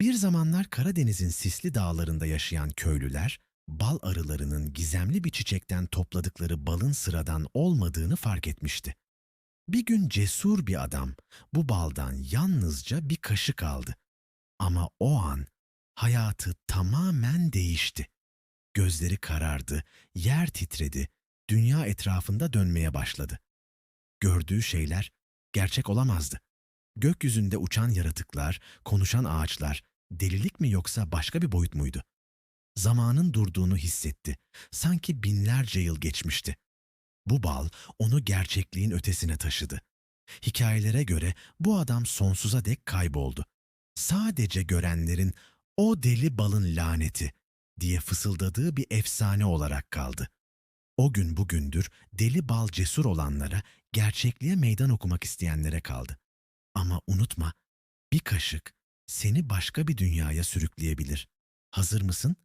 Bir zamanlar Karadeniz'in sisli dağlarında yaşayan köylüler, bal arılarının gizemli bir çiçekten topladıkları balın sıradan olmadığını fark etmişti. Bir gün cesur bir adam bu baldan yalnızca bir kaşık aldı. Ama o an hayatı tamamen değişti. Gözleri karardı, yer titredi, dünya etrafında dönmeye başladı. Gördüğü şeyler gerçek olamazdı. Gökyüzünde uçan yaratıklar, konuşan ağaçlar, delilik mi yoksa başka bir boyut muydu? Zamanın durduğunu hissetti. Sanki binlerce yıl geçmişti. Bu bal onu gerçekliğin ötesine taşıdı. Hikayelere göre bu adam sonsuza dek kayboldu. Sadece görenlerin o deli balın laneti diye fısıldadığı bir efsane olarak kaldı. O gün bugündür deli bal cesur olanlara, gerçekliğe meydan okumak isteyenlere kaldı. Ama unutma, bir kaşık seni başka bir dünyaya sürükleyebilir. Hazır mısın?